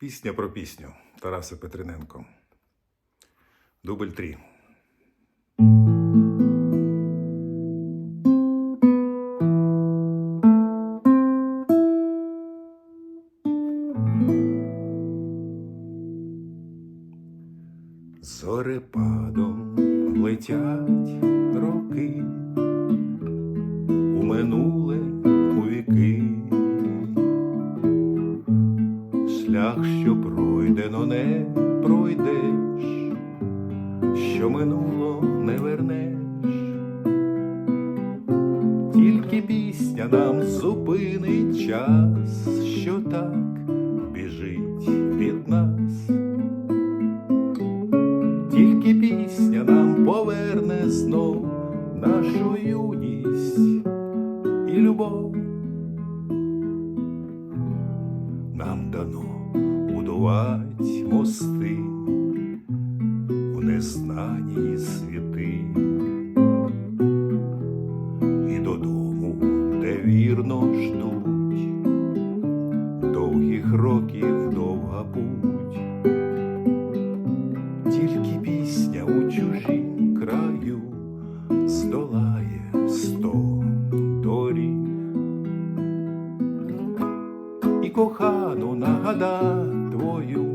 Пісня про пісню Тараса Петриненко. Дубль 3. Зорепадом летять Шлях, що пройдено, не пройдеш, що минуло не вернеш, тільки пісня нам зупинить час, що так біжить від нас, тільки пісня нам поверне знов нашу юність і любов. Нам дано будувати мости у незнанні світи. І додому, де вірно ждуть, довгих років кохану нагада твою,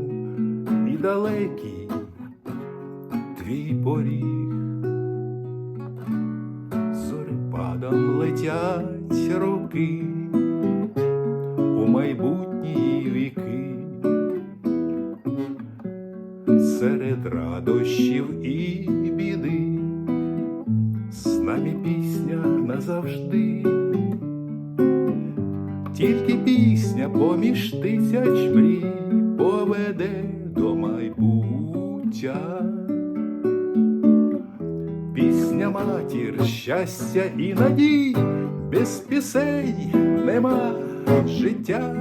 і далекий твій поріг, зорепадом летять роки у майбутні віки, серед радощів і біди, з нами пісня назавжди. Тільки пісня поміж тисяч мрій поведе до майбуття. Пісня матір, щастя і надій, без пісень нема життя.